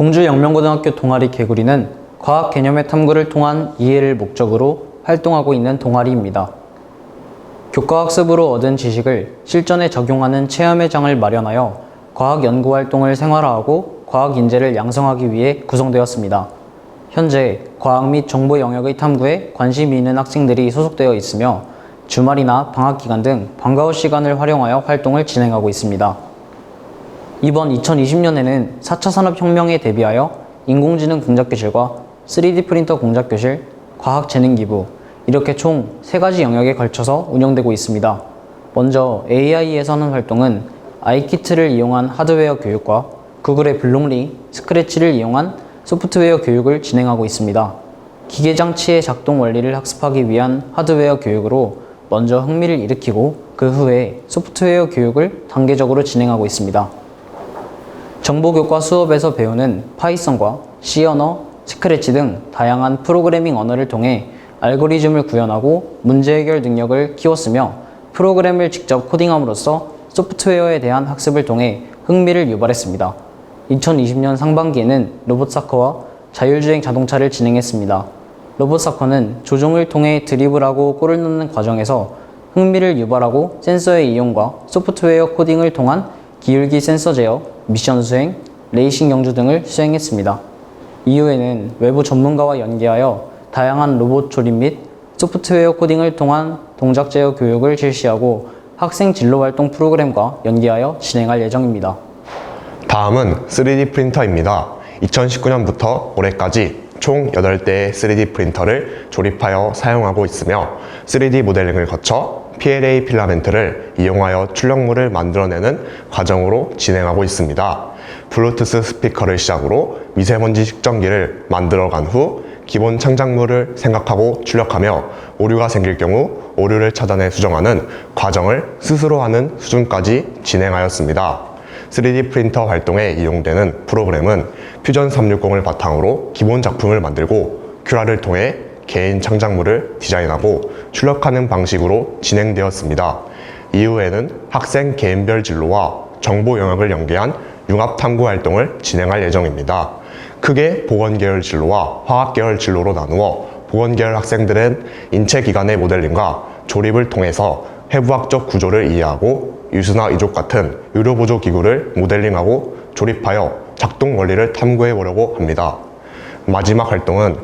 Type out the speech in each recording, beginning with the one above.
공주 영명고등학교 동아리 개구리는 과학 개념의 탐구를 통한 이해를 목적으로 활동하고 있는 동아리입니다. 교과학습으로 얻은 지식을 실전에 적용하는 체험의 장을 마련하여 과학 연구 활동을 생활화하고 과학 인재를 양성하기 위해 구성되었습니다. 현재 과학 및 정보 영역의 탐구에 관심이 있는 학생들이 소속되어 있으며 주말이나 방학 기간 등 방과후 시간을 활용하여 활동을 진행하고 있습니다. 이번 2020년에는 4차 산업혁명에 대비하여 인공지능 공작교실과 3D 프린터 공작교실, 과학재능기부 이렇게 총세 가지 영역에 걸쳐서 운영되고 있습니다. 먼저 AI에서 하는 활동은 아이키트를 이용한 하드웨어 교육과 구글의 블록리, 스크래치를 이용한 소프트웨어 교육을 진행하고 있습니다. 기계장치의 작동 원리를 학습하기 위한 하드웨어 교육으로 먼저 흥미를 일으키고 그 후에 소프트웨어 교육을 단계적으로 진행하고 있습니다. 정보교과 수업에서 배우는 파이썬과 C 언어, 스크래치 등 다양한 프로그래밍 언어를 통해 알고리즘을 구현하고 문제 해결 능력을 키웠으며 프로그램을 직접 코딩함으로써 소프트웨어에 대한 학습을 통해 흥미를 유발했습니다. 2020년 상반기에는 로봇사커와 자율주행 자동차를 진행했습니다. 로봇사커는 조종을 통해 드리블하고 골을 넣는 과정에서 흥미를 유발하고 센서의 이용과 소프트웨어 코딩을 통한 기울기 센서 제어, 미션 수행, 레이싱 경주 등을 수행했습니다. 이후에는 외부 전문가와 연계하여 다양한 로봇 조립 및 소프트웨어 코딩을 통한 동작 제어 교육을 실시하고 학생 진로 활동 프로그램과 연계하여 진행할 예정입니다. 다음은 3D 프린터입니다. 2019년부터 올해까지 총 8대의 3D 프린터를 조립하여 사용하고 있으며 3D 모델링을 거쳐 PLA 필라멘트를 이용하여 출력물을 만들어내는 과정으로 진행하고 있습니다. 블루투스 스피커를 시작으로 미세먼지 측정기를 만들어간 후 기본 창작물을 생각하고 출력하며 오류가 생길 경우 오류를 찾아내 수정하는 과정을 스스로 하는 수준까지 진행하였습니다. 3D 프린터 활동에 이용되는 프로그램은 퓨전 360을 바탕으로 기본 작품을 만들고 큐라를 통해 개인 창작물을 디자인하고 출력하는 방식으로 진행되었습니다. 이후에는 학생 개인별 진로와 정보 영역을 연계한 융합 탐구 활동을 진행할 예정입니다. 크게 보건계열 진로와 화학계열 진로로 나누어 보건계열 학생들은 인체 기관의 모델링과 조립을 통해서 해부학적 구조를 이해하고 유수나 이족 같은 의료보조 기구를 모델링하고 조립하여 작동 원리를 탐구해 보려고 합니다. 마지막 활동은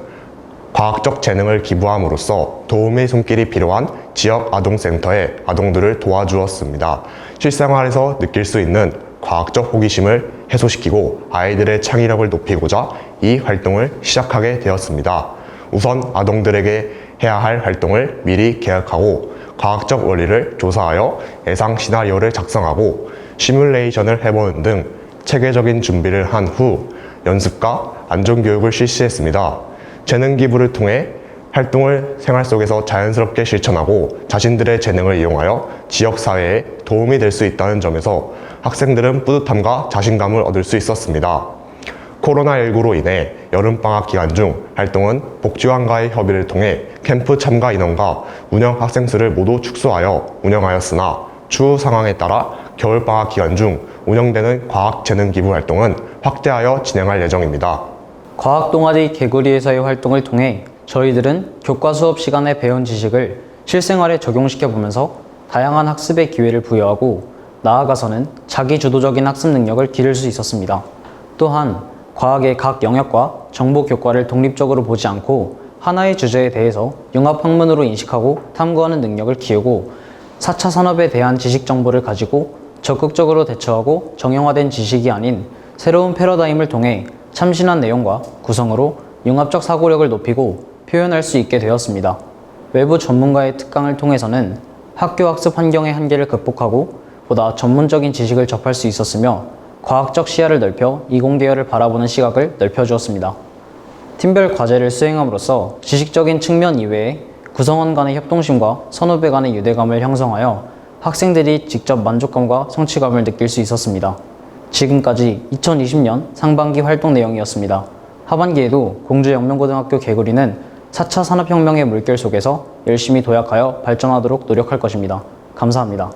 과학적 재능을 기부함으로써 도움의 손길이 필요한 지역 아동센터의 아동들을 도와주었습니다. 실생활에서 느낄 수 있는 과학적 호기심을 해소시키고 아이들의 창의력을 높이고자 이 활동을 시작하게 되었습니다. 우선 아동들에게 해야 할 활동을 미리 계획하고 과학적 원리를 조사하여 예상 시나리오를 작성하고 시뮬레이션을 해보는 등 체계적인 준비를 한 후 연습과 안전교육을 실시했습니다. 재능 기부를 통해 활동을 생활 속에서 자연스럽게 실천하고 자신들의 재능을 이용하여 지역사회에 도움이 될 수 있다는 점에서 학생들은 뿌듯함과 자신감을 얻을 수 있었습니다. 코로나19로 인해 여름방학 기간 중 활동은 복지관과의 협의를 통해 캠프 참가 인원과 운영 학생 수를 모두 축소하여 운영하였으나 추후 상황에 따라 겨울방학 기간 중 운영되는 과학재능 기부 활동은 확대하여 진행할 예정입니다. 과학 동아리 개구리에서의 활동을 통해 저희들은 교과 수업 시간에 배운 지식을 실생활에 적용시켜 보면서 다양한 학습의 기회를 부여하고 나아가서는 자기 주도적인 학습 능력을 기를 수 있었습니다. 또한 과학의 각 영역과 정보 교과를 독립적으로 보지 않고 하나의 주제에 대해서 융합 학문으로 인식하고 탐구하는 능력을 키우고 4차 산업에 대한 지식 정보를 가지고 적극적으로 대처하고 정형화된 지식이 아닌 새로운 패러다임을 통해 참신한 내용과 구성으로 융합적 사고력을 높이고 표현할 수 있게 되었습니다. 외부 전문가의 특강을 통해서는 학교 학습 환경의 한계를 극복하고 보다 전문적인 지식을 접할 수 있었으며 과학적 시야를 넓혀 이공계열을 바라보는 시각을 넓혀주었습니다. 팀별 과제를 수행함으로써 지식적인 측면 이외에 구성원 간의 협동심과 선후배 간의 유대감을 형성하여 학생들이 직접 만족감과 성취감을 느낄 수 있었습니다. 지금까지 2020년 상반기 활동 내용이었습니다. 하반기에도 공주 영명고등학교 개구리는 4차 산업혁명의 물결 속에서 열심히 도약하여 발전하도록 노력할 것입니다. 감사합니다.